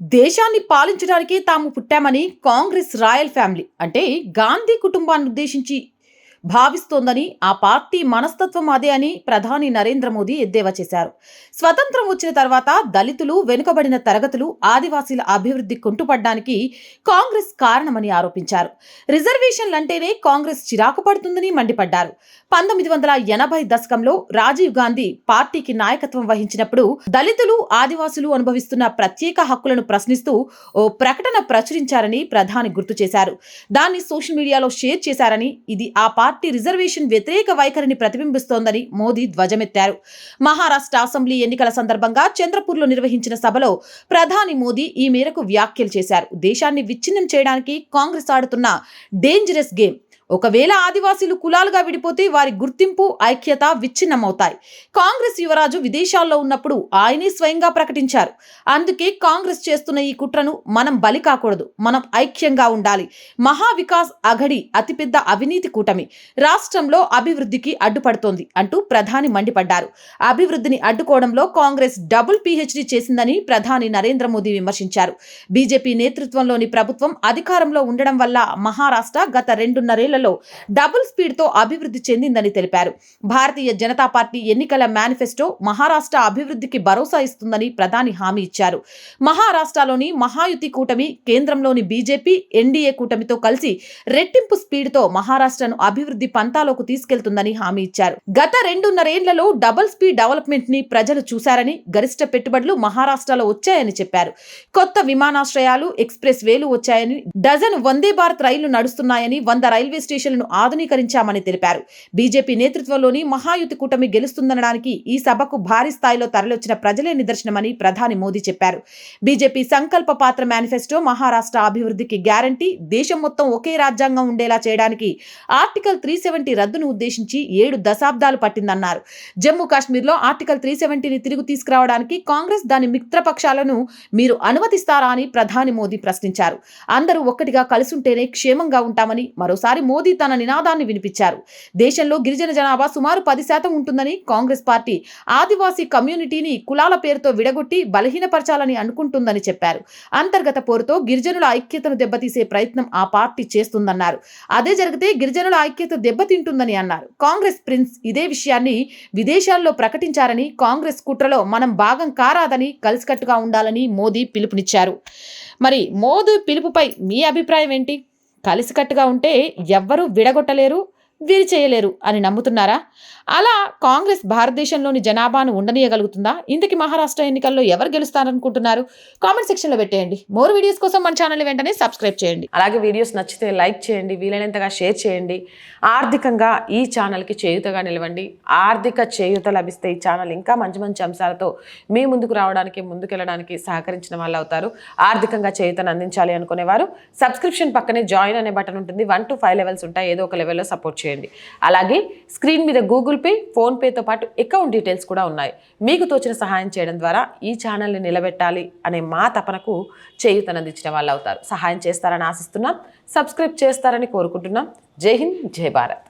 దేశాన్ని పాలించడానికి తాము పుట్టామని Congress royal family అంటే గాంధీ కుటుంబాన్ని ఉద్దేశించి భావిస్తోందని ఆ పార్టీ మనస్తత్వం అదే అని ప్రధాని నరేంద్ర మోదీ ఎద్దేవా చేశారు. స్వతంత్రం వచ్చిన తర్వాత దళితులు వెనుకబడిన తరగతులు ఆదివాసీల అభివృద్ధి కుంటుపడ్డానికి కాంగ్రెస్ కారణమని ఆరోపించారు. రిజర్వేషన్లంటేనే కాంగ్రెస్ చిరాకు పడుతుందని మండిపడ్డారు. పంతొమ్మిది వందల ఎనభై దశకంలో రాజీవ్ గాంధీ పార్టీకి నాయకత్వం వహించినప్పుడు దళితులు ఆదివాసులు అనుభవిస్తున్న ప్రత్యేక హక్కులను ప్రశ్నిస్తూ ఓ ప్రకటన ప్రచురించారని ప్రధాని గుర్తు చేశారు. దాన్ని సోషల్ మీడియాలో షేర్ చేశారని ఇది ఆ పార్టీ పార్టీ రిజర్వేషన్ వ్యతిరేక వైఖరిని ప్రతిబింబిస్తోందని మోదీ ధ్వజమెత్తారు. మహారాష్ట్ర అసెంబ్లీ ఎన్నికల సందర్భంగా చంద్రపూర్లో నిర్వహించిన సభలో ప్రధాని మోదీ ఈ మేరకు వ్యాఖ్యలు చేశారు. దేశాన్ని విచ్ఛిన్నం చేయడానికి కాంగ్రెస్ ఆడుతున్న డేంజరస్ గేమ్ ఒకవేళ ఆదివాసీలు కులాలుగా విడిపోతే వారి గుర్తింపు ఐక్యత విచ్ఛిన్నమవుతాయి. కాంగ్రెస్ యువరాజు విదేశాల్లో ఉన్నప్పుడు ఆయనే స్వయంగా ప్రకటించారు. అందుకే కాంగ్రెస్ చేస్తున్న ఈ కుట్రను మనం బలి కాకూడదు మనం ఐక్యంగా ఉండాలి. మహావికాస్ అఘడి అతిపెద్ద అవినీతి కూటమి. రాష్ట్రంలో అభివృద్ధికి అడ్డుపడుతోంది అంటూ ప్రధాని మండిపడ్డారు. అభివృద్ధిని అడ్డుకోవడంలో కాంగ్రెస్ డబుల్ పీహెచ్డీ చేసిందని ప్రధాని నరేంద్ర మోదీ విమర్శించారు. బీజేపీ నేతృత్వంలోని ప్రభుత్వం అధికారంలో ఉండడం వల్ల మహారాష్ట్ర గత నెలల్లో డబుల్ స్పీడ్తో అభివృద్ధి చెందిందని తెలిపారు. భారతీయ జనతా పార్టీ ఎన్నికల మేనిఫెస్టో మహారాష్ట్ర అభివృద్ధికి భరోసా ఇస్తుందని ప్రధాని హామీ ఇచ్చారు. మహారాష్ట్రలోని మహాయుతి కూటమి కేంద్రంలోని బీజేపీ ఎన్డీఏ కూటమితో కలిసి రెట్టింపు స్పీడ్తో మహారాష్ట్రను అభివృద్ధి పంతాలోకి తీసుకెళ్తుందని హామీ ఇచ్చారు. గత రెండున్నరేళ్ళలో డబుల్ స్పీడ్ డెవలప్మెంట్ని ప్రజలు చూశారని గరిష్ట పెట్టుబడులు మహారాష్ట్రలో వచ్చాయని చెప్పారు. కొత్త విమానాశ్రయాలు ఎక్స్ప్రెస్ వేలు వచ్చాయని డజన్ వందే భారత్ రైళ్ళు నడుస్తున్నాయని వంద రైల్వే స్టేషన్లను ఆధునీకరించామని తెలిపారు. బీజేపీ నేతృత్వంలోని మహాయుతి కూటమి గెలుస్తుందనడానికి ఈ సభకు భారీ స్థాయిలో తరలివచ్చిన ప్రజలే నిదర్శనమని ప్రధాని మోదీ చెప్పారు. బీజేపీ సంకల్ప పాత్ర మేనిఫెస్టో మహారాష్ట్ర అభివృద్ధికి గ్యారంటీ దేశం మొత్తం ఒకే రాజ్యాంగం ఉండేలా చేయడానికి ఆర్టికల్ త్రీ సెవెంటీ రద్దును ఉద్దేశించి ఏడు దశాబ్దాలు పట్టిందన్నారు. జమ్మూ కాశ్మీర్లో ఆర్టికల్ త్రీ సెవెంటీని తిరిగి తీసుకురావడానికి కాంగ్రెస్ దాని మిత్రపక్షాలను మీరు అనుమతిస్తారా అని ప్రధాని మోదీ ప్రశ్నించారు. అందరూ ఒక్కటిగా కలిసుంటేనే క్షేమంగా ఉంటామని మరోసారి మోదీ మోదీ తన నినాదాన్ని వినిపించారు. దేశంలో గిరిజన జనాభా సుమారు పది శాతం ఉంటుందని కాంగ్రెస్ పార్టీ ఆదివాసీ కమ్యూనిటీని కులాల పేరుతో విడగొట్టి బలహీనపరచాలని అనుకుంటుందని చెప్పారు. అంతర్గత పోరుతో గిరిజనుల ఐక్యతను దెబ్బతీసే ప్రయత్నం ఆ పార్టీ చేస్తుందన్నారు. అదే జరిగితే గిరిజనుల ఐక్యత దెబ్బతింటుందని అన్నారు. కాంగ్రెస్ ప్రిన్స్ ఇదే విషయాన్ని విదేశాల్లో ప్రకటించారని కాంగ్రెస్ కుట్రలో మనం భాగం కారాదని కలిసికట్టుగా ఉండాలని మోదీ పిలుపునిచ్చారు. మరి మోదీ పిలుపుపై మీ అభిప్రాయం ఏంటి? కలిసికట్టుగా ఉంటే ఎవ్వరూ విడగొట్టలేరు. వీరు చేయలేరు అని నమ్ముతున్నారా? అలా కాంగ్రెస్ భారతదేశంలోని జనాభాను ఉండనీయగలుగుతుందా? ఇంతకీ మహారాష్ట్ర ఎన్నికల్లో ఎవరు గెలుస్తారనుకుంటున్నారు? కామెంట్ సెక్షన్లో పెట్టేయండి. మోర్ వీడియోస్ కోసం మన ఛానల్ వెంటనే సబ్స్క్రైబ్ చేయండి. అలాగే వీడియోస్ నచ్చితే లైక్ చేయండి వీలైనంతగా షేర్ చేయండి. ఆర్థికంగా ఈ ఛానల్కి చేయుతగా నిలవండి. ఆర్థిక చేయుత లభిస్తే ఈ ఛానల్ ఇంకా మంచి మంచి అంశాలతో మీ ముందుకు రావడానికి ముందుకెళ్ళడానికి సహకరించిన వాళ్ళు అవుతారు. ఆర్థికంగా చేయుతను అందించాలి అనుకునేవారు. సబ్స్క్రిప్షన్ పక్కనే జాయిన్ అనే బటన్ ఉంటుంది. వన్ టు ఫైవ్ లెవెల్స్ ఉంటాయి. ఏదో ఒక లెవెల్లో సపోర్ట్ చేయండి. అలాగే స్క్రీన్ మీద గూగుల్ పే ఫోన్పేతో పాటు అకౌంట్ డీటెయిల్స్ కూడా ఉన్నాయి. మీకు తోచిన సహాయం చేయడం ద్వారా ఈ ఛానల్ని నిలబెట్టాలి అనే మా తపనకు చేయుతనందించిన వాళ్ళు అవుతారు సహాయం చేస్తారని ఆశిస్తున్నాం. సబ్స్క్రైబ్ చేస్తారని కోరుకుంటున్నాం. జై హింద్ జై భారత్.